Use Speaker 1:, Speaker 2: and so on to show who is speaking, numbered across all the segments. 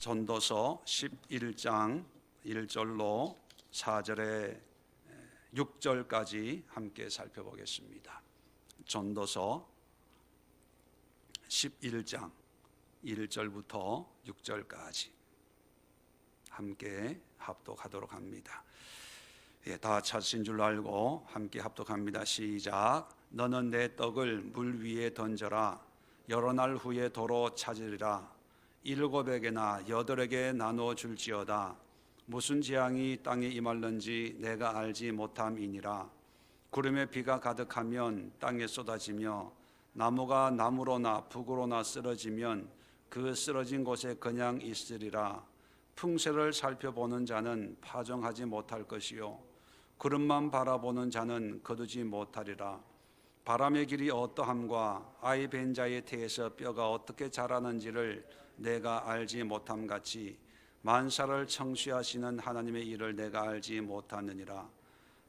Speaker 1: 전도서 11장 1절로 4절에 6절까지 함께 살펴보겠습니다. 전도서 11장 1절부터 6절까지 함께 합독하도록 합니다. 예, 다 찾으신 줄 알고 함께 합독합니다. 시작. 너는 내 떡을 물 위에 던져라. 여러 날 후에 도로 찾으리라. 일곱에게나 여덟에게 나누어 줄지어다. 무슨 재앙이 땅에 임할는지 내가 알지 못함이니라. 구름에 비가 가득하면 땅에 쏟아지며 나무가 나무로나 북으로나 쓰러지면 그 쓰러진 곳에 그냥 있으리라. 풍세를 살펴보는 자는 파종하지 못할 것이요 구름만 바라보는 자는 거두지 못하리라. 바람의 길이 어떠함과 아이 벤 자의 태에서 뼈가 어떻게 자라는지를 내가 알지 못함 같이 만사를 청취하시는 하나님의 일을 내가 알지 못하느니라.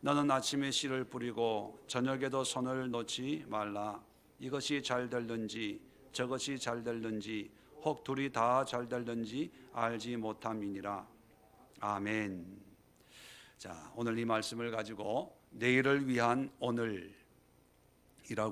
Speaker 1: 너는 아침에 씨를 뿌리고 저녁에도 손을 놓지 말라. 이것이 잘 될는지 저것이 잘 될는지 혹 둘이 다 잘 될는지 알지 못함이니라. 아멘. 자, 오늘 이 말씀을 가지고 내일을 위한 오늘이라고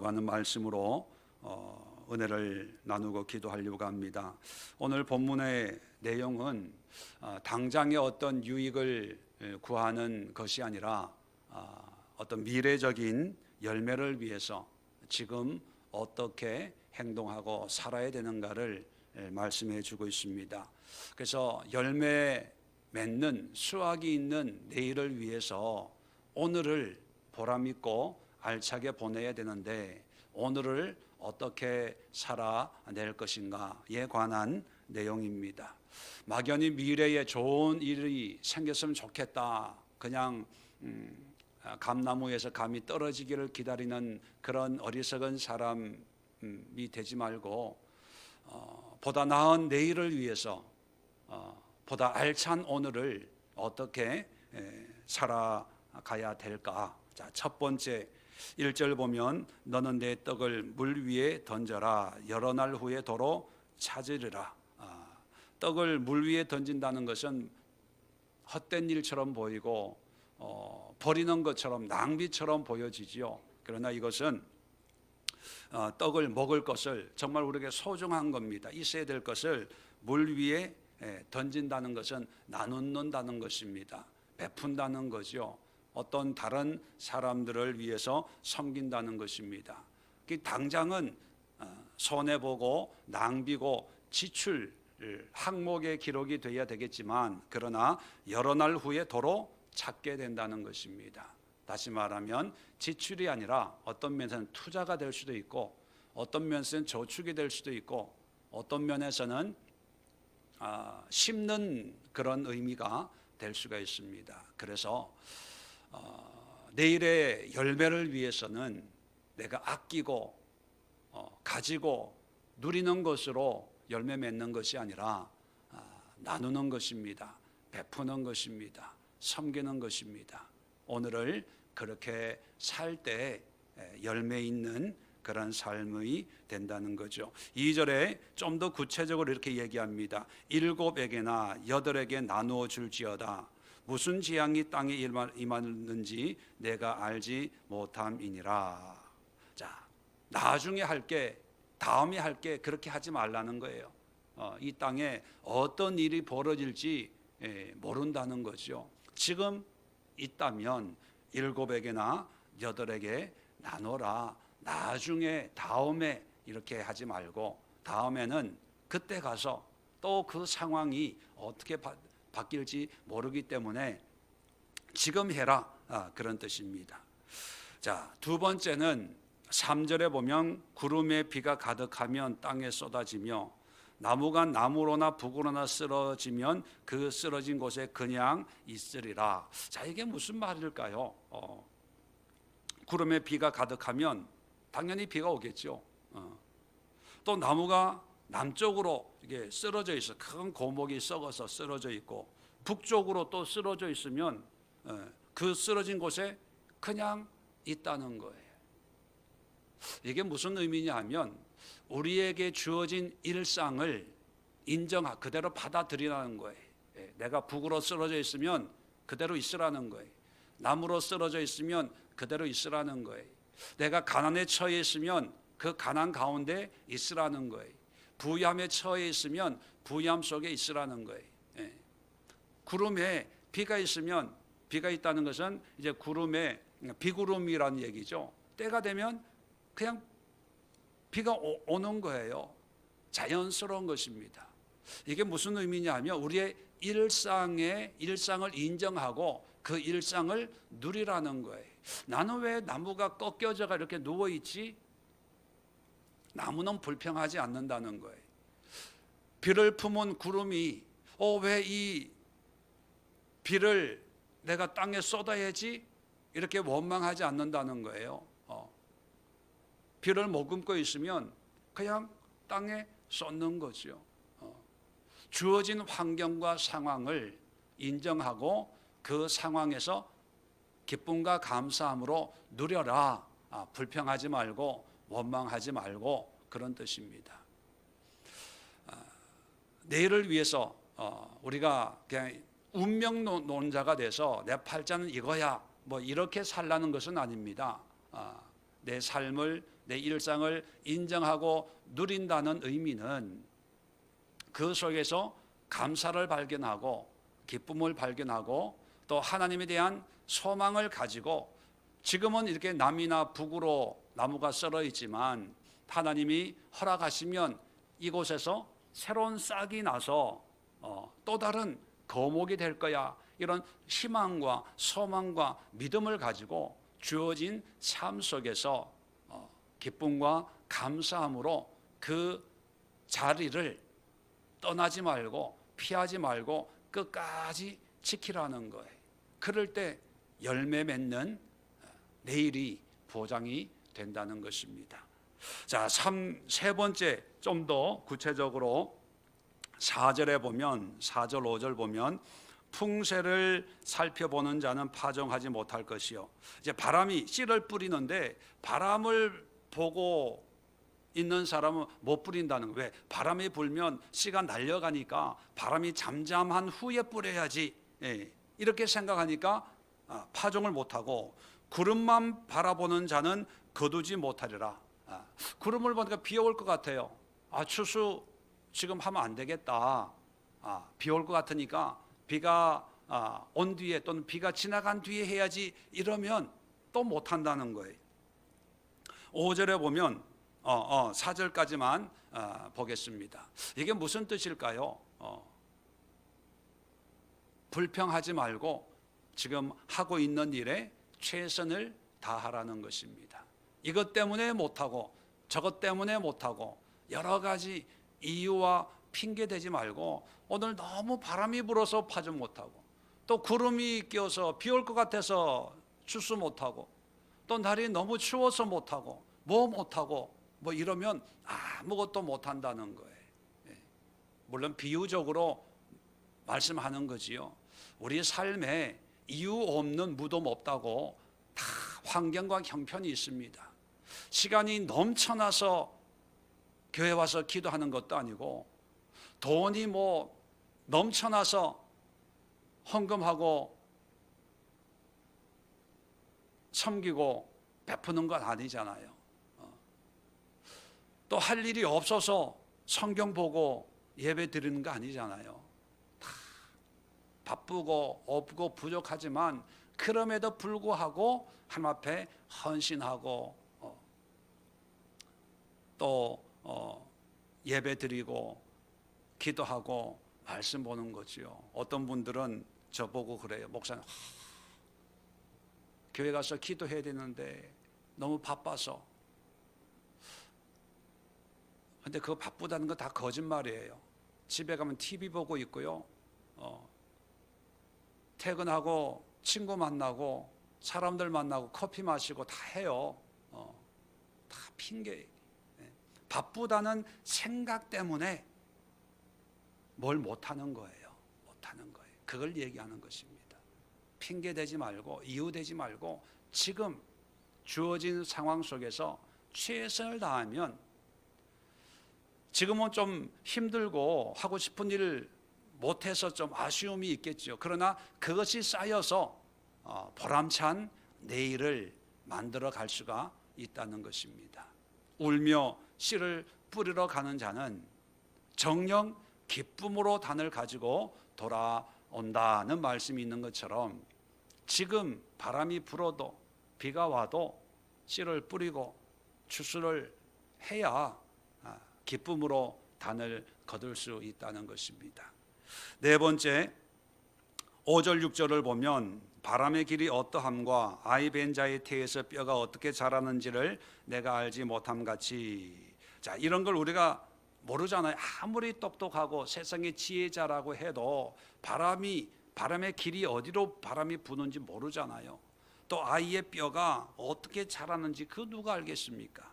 Speaker 1: 하는 말씀으로 어, 은혜를 나누고 기도하려고 합니다. 오늘 본문의 내용은 어, 당장의 어떤 유익을 에, 구하는 것이 아니라 어, 어떤 미래적인 열매를 위해서 지금 어떻게 행동하고 살아야 되는가를 에, 말씀해 주고 있습니다. 그래서 열매 맺는 수확이 있는 내일을 위해서 오늘을 보람 있고 알차게 보내야 되는데 오늘을 어떻게 살아낼 것인가에 관한 내용입니다. 막연히 미래에 좋은 일이 생겼으면 좋겠다. 그냥 음, 아, 감나무에서 감이 떨어지기를 기다리는 그런 어리석은 사람이 되지 말고 어, 보다 나은 내일을 위해서 어, 보다 알찬 오늘을 어떻게 에, 살아가야 될까? 자, 첫 번째 1절 보면 너는 내 떡을 물 위에 던져라 여러 날 후에 도로 찾으리라. 아, 떡을 물 위에 던진다는 것은 헛된 일처럼 보이고 어, 버리는 것처럼 낭비처럼 보여지지요. 그러나 이것은 어, 떡을 먹을 것을 정말 우리에게 소중한 겁니다. 있어야 될 것을 물 위에 예, 던진다는 것은 나눈다는 것입니다. 베푼다는 거죠. 어떤 다른 사람들을 위해서 섬긴다는 것입니다. 그 당장은 어, 손해 보고 낭비고 지출 항목의 기록이 돼야 되겠지만 그러나 여러 날 후에 도로 찾게 된다는 것입니다. 다시 말하면 지출이 아니라 어떤 면에서는 투자가 될 수도 있고 어떤 면에서는 저축이 될 수도 있고 어떤 면에서는 아, 심는 그런 의미가 될 수가 있습니다. 그래서 어, 내일의 열매를 위해서는 내가 아끼고 어, 가지고 누리는 것으로 열매 맺는 것이 아니라 아, 나누는 것입니다. 베푸는 것입니다. 섬기는 것입니다. 오늘을 그렇게 살 때 열매 있는 그런 삶이 된다는 거죠. 2절에 좀 더 구체적으로 이렇게 얘기합니다. 일곱에게나 여덟에게 나누어 줄지어다. 무슨 재앙이 땅에 임하는지 내가 알지 못함이니라. 자, 나중에 할게, 다음에 할게 그렇게 하지 말라는 거예요. 어, 이 땅에 어떤 일이 벌어질지 예, 모른다는 거죠. 지금 있다면 일곱에게나 여덟에게 나눠라. 나중에 다음에 이렇게 하지 말고 다음에는 그때 가서 또 그 상황이 어떻게 바, 바뀔지 모르기 때문에 지금 해라 아, 그런 뜻입니다. 자, 두 번째는 3절에 보면 구름에 비가 가득하면 땅에 쏟아지며 나무가 나무로나 북으로나 쓰러지면 그 쓰러진 곳에 그냥 있으리라. 자, 이게 무슨 말일까요? 어, 구름에 비가 가득하면 당연히 비가 오겠죠. 어. 또 나무가 남쪽으로 이게 쓰러져 있어 큰 고목이 썩어서 쓰러져 있고 북쪽으로 또 쓰러져 있으면 어, 그 쓰러진 곳에 그냥 있다는 거예요. 이게 무슨 의미냐 하면 우리에게 주어진 일상을 인정하 그대로 받아들이라는 거예요. 예, 내가 북으로 쓰러져 있으면 그대로 있으라는 거예요. 남으로 쓰러져 있으면 그대로 있으라는 거예요. 내가 가난에 처해 있으면 그 가난 가운데 있으라는 거예요. 부유함에 처해 있으면 부유함 속에 있으라는 거예요. 예. 구름에 비가 있으면 비가 있다는 것은 이제 구름에 비구름이라는 얘기죠. 때가 되면 그냥 비가 오, 오는 거예요. 자연스러운 것입니다. 이게 무슨 의미냐면 우리의 일상의 일상을 인정하고 그 일상을 누리라는 거예요. 나는 왜 나무가 꺾여져가 이렇게 누워 있지? 나무는 불평하지 않는다는 거예요. 비를 품은 구름이 어 왜 이 비를 내가 땅에 쏟아야지 이렇게 원망하지 않는다는 거예요. 어. 비를 머금고 있으면 그냥 땅에 쏟는 거죠. 어. 주어진 환경과 상황을 인정하고 그 상황에서 기쁨과 감사함으로 누려라. 아, 불평하지 말고 원망하지 말고 그런 뜻입니다. 아, 내일을 위해서 어, 우리가 그냥 운명론자가 돼서 내 팔자는 이거야 뭐 이렇게 살라는 것은 아닙니다. 아, 내 삶을 내 일상을 인정하고 누린다는 의미는 그 속에서 감사를 발견하고 기쁨을 발견하고 또 하나님에 대한 소망을 가지고 지금은 이렇게 남이나 북으로 나무가 썰어 있지만 하나님이 허락하시면 이곳에서 새로운 싹이 나서 어, 또 다른 거목이 될 거야 이런 희망과 소망과 믿음을 가지고 주어진 삶 속에서 어, 기쁨과 감사함으로 그 자리를 떠나지 말고 피하지 말고 끝까지 지키라는 거예요. 그럴 때 열매 맺는 내일이 보장이 된다는 것입니다. 자, 3, 세 번째 좀 더 구체적으로 4절에 보면 4절 5절 보면 풍세를 살펴보는 자는 파종하지 못할 것이요. 이제 바람이 씨를 뿌리는데 바람을 보고 있는 사람은 못 뿌린다는 거예요. 왜? 바람이 불면 씨가 날려가니까 바람이 잠잠한 후에 뿌려야지. 예, 이렇게 생각하니까 아, 파종을 못하고 구름만 바라보는 자는 거두지 못하리라. 아, 구름을 보니까 비올 것 같아요. 아, 추수 지금 하면 안 되겠다. 아, 비올 것 같으니까 비가 아, 온 뒤에 또는 비가 지나간 뒤에 해야지 이러면 또 못한다는 거예요. 5절에 보면 어, 어, 4절까지만 어, 보겠습니다. 이게 무슨 뜻일까요? 어, 불평하지 말고 지금 하고 있는 일에 최선을 다하라는 것입니다. 이것 때문에 못하고 저것 때문에 못하고 여러 가지 이유와 핑계 대지 말고 오늘 너무 바람이 불어서 파지 못하고 또 구름이 껴서 비 올 것 같아서 추수 못하고 또 날이 너무 추워서 못하고 뭐 못하고 뭐 이러면 아무것도 못한다는 거예요. 예. 물론 비유적으로 말씀하는 거지요. 우리 삶에 이유 없는 무덤 없다고 다 환경과 형편이 있습니다. 시간이 넘쳐나서 교회 와서 기도하는 것도 아니고 돈이 뭐 넘쳐나서 헌금하고 섬기고 베푸는 건 아니잖아요. 또 할 일이 없어서 성경 보고 예배 드리는 거 아니잖아요. 다 바쁘고 없고 부족하지만 그럼에도 불구하고 하나님 앞에 헌신하고 어, 또 어, 예배 드리고 기도하고 말씀 보는 거지요. 어떤 분들은 저보고 그래요. 목사님, 하, 교회 가서 기도해야 되는데 너무 바빠서. 근데 그거 바쁘다는 거 다 거짓말이에요. 집에 가면 TV 보고 있고요. 어, 퇴근하고 친구 만나고 사람들 만나고 커피 마시고 다 해요. 어, 다 핑계. 예. 바쁘다는 생각 때문에 뭘 못하는 거예요. 못하는 거예요. 그걸 얘기하는 것입니다. 핑계 대지 말고 이유 대지 말고 지금 주어진 상황 속에서 최선을 다하면 지금은 좀 힘들고 하고 싶은 일 못해서 좀 아쉬움이 있겠죠. 그러나 그것이 쌓여서 어, 보람찬 내일을 만들어 갈 수가 있다는 것입니다. 울며 씨를 뿌리러 가는 자는 정령 기쁨으로 단을 가지고 돌아온다는 말씀이 있는 것처럼 지금 바람이 불어도 비가 와도 씨를 뿌리고 추수를 해야 아, 기쁨으로 단을 거둘 수 있다는 것입니다. 네 번째 5절 6절을 보면 바람의 길이 어떠함과 아이 벤 자의 태에서 뼈가 어떻게 자라는지를 내가 알지 못함 같이 자 이런 걸 우리가 모르잖아요. 아무리 똑똑하고 세상의 지혜자라고 해도 바람이 바람의 길이 어디로 바람이 부는지 모르잖아요. 또 아이의 뼈가 어떻게 자라는지 그 누가 알겠습니까?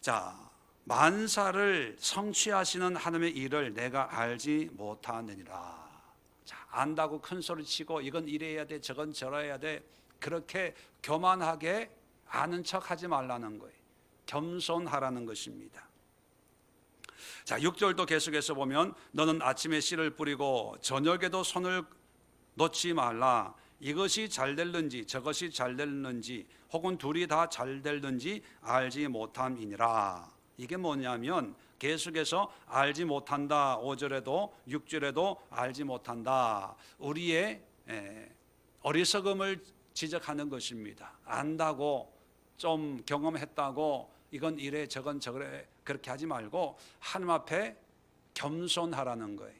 Speaker 1: 자, 만사를 성취하시는 하나님의 일을 내가 알지 못하느니라. 자, 안다고 큰 소리 치고 이건 이래야 돼, 저건 저래야 돼. 그렇게 교만하게 아는 척 하지 말라는 거예요. 겸손하라는 것입니다. 자, 6절도 계속해서 보면 너는 아침에 씨를 뿌리고 저녁에도 손을 놓지 말라. 이것이 잘 될는지 저것이 잘 될는지 혹은 둘이 다 잘 될는지 알지 못함이니라. 이게 뭐냐면 계속해서 알지 못한다. 5절에도 6절에도 알지 못한다. 우리의 에, 어리석음을 지적하는 것입니다. 안다고 좀 경험했다고 이건 이래 저건 저래 그렇게 하지 말고 하나님 앞에 겸손하라는 거예요.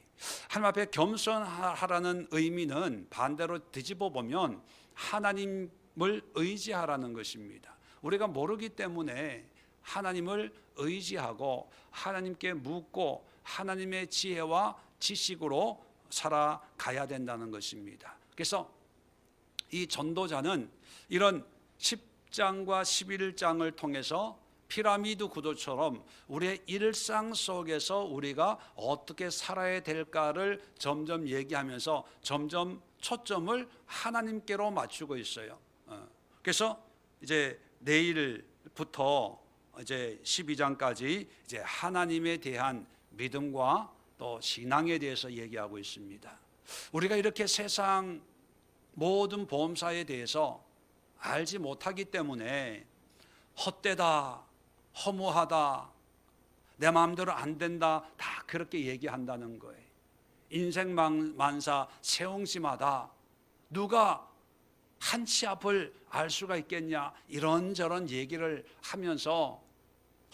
Speaker 1: 하나님 앞에 겸손하라는 의미는 반대로 뒤집어 보면 하나님을 의지하라는 것입니다. 우리가 모르기 때문에 하나님을 의지하고 하나님께 묻고 하나님의 지혜와 지식으로 살아가야 된다는 것입니다. 그래서 이 전도자는 이런 10장과 11장을 통해서 피라미드 구도처럼 우리의 일상 속에서 우리가 어떻게 살아야 될까를 점점 얘기하면서 점점 초점을 하나님께로 맞추고 있어요. 어. 그래서 이제 내일부터 이제 12장까지 이제 하나님에 대한 믿음과 또 신앙에 대해서 얘기하고 있습니다. 우리가 이렇게 세상 모든 보험사에 대해서 알지 못하기 때문에 헛되다, 허무하다, 내 마음대로 안 된다, 다 그렇게 얘기한다는 거예요. 인생 만사 세옹심하다. 누가 한 치 앞을 알 수가 있겠냐 이런저런 얘기를 하면서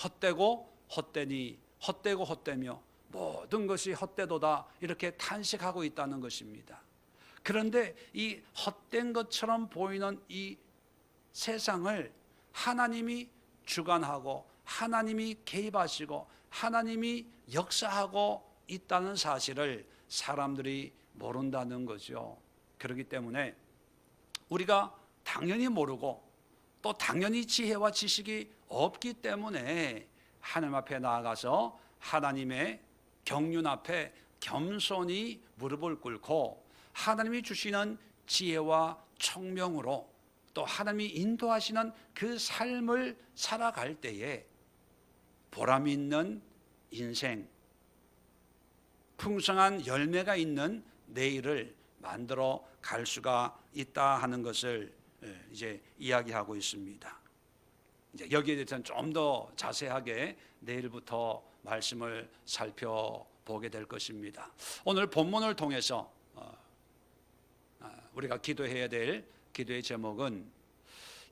Speaker 1: 헛되고 헛되니 헛되고 헛되며 모든 것이 헛되도다 이렇게 탄식하고 있다는 것입니다. 그런데 이 헛된 것처럼 보이는 이 세상을 하나님이 주관하고 하나님이 개입하시고 하나님이 역사하고 있다는 사실을 사람들이 모른다는 거죠. 그렇기 때문에 우리가 당연히 모르고 또 당연히 지혜와 지식이 없기 때문에 하나님 앞에 나아가서 하나님의 경륜 앞에 겸손히 무릎을 꿇고 하나님이 주시는 지혜와 청명으로 또 하나님이 인도하시는 그 삶을 살아갈 때에 보람 있는 인생, 풍성한 열매가 있는 내일을 만들어 갈 수가 있다 하는 것을 예, 이제 이야기하고 있습니다. 이제 여기에 대해서는 좀 더 자세하게 내일부터 말씀을 살펴보게 될 것입니다. 오늘 본문을 통해서 어, 아, 우리가 기도해야 될 기도의 제목은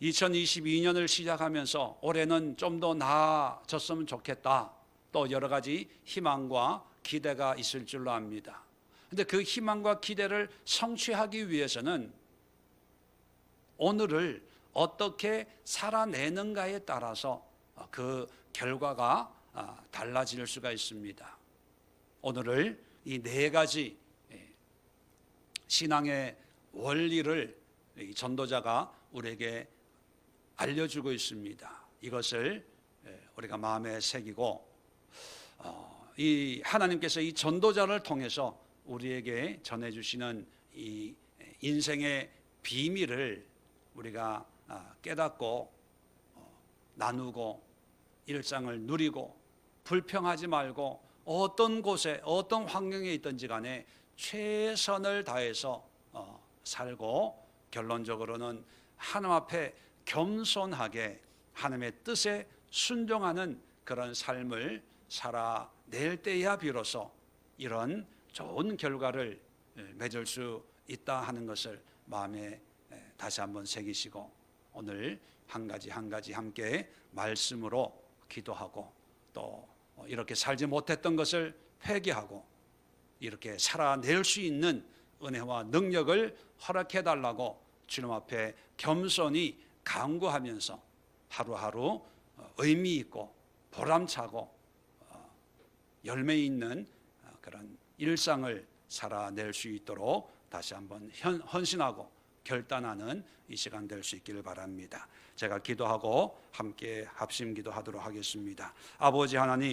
Speaker 1: 2022년을 시작하면서 올해는 좀 더 나아졌으면 좋겠다. 또 여러 가지 희망과 기대가 있을 줄로 압니다. 근데 그 희망과 기대를 성취하기 위해서는 오늘을 어떻게 살아내는가에 따라서 그 결과가 아, 달라질 수가 있습니다. 오늘을 이 네 가지 예, 신앙의 원리를 전도자가 우리에게 알려주고 있습니다. 이것을 예, 우리가 마음에 새기고 어, 이 하나님께서 이 전도자를 통해서 우리에게 전해주시는 이 인생의 비밀을 우리가 아, 깨닫고 어, 나누고 일상을 누리고 불평하지 말고 어떤 곳에 어떤 환경에 있든지 간에 최선을 다해서 어, 살고 결론적으로는 하나님 앞에 겸손하게 하나님의 뜻에 순종하는 그런 삶을 살아낼 때야 비로소 이런 좋은 결과를 예, 맺을 수 있다 하는 것을 마음에 예, 다시 한번 새기시고 오늘 한 가지 한 가지 함께 말씀으로 기도하고 또 이렇게 살지 못했던 것을 회개하고 이렇게 살아낼 수 있는 은혜와 능력을 허락해 달라고 주님 앞에 겸손히 간구하면서 하루하루 어, 의미 있고 보람차고 어, 열매 있는 어, 그런 일상을 살아낼 수 있도록 다시 한번 헌- 헌신하고 결단하는 이 시간 될 수 있기를 바랍니다. 제가 기도하고 함께 합심 기도하도록 하겠습니다. 아버지 하나님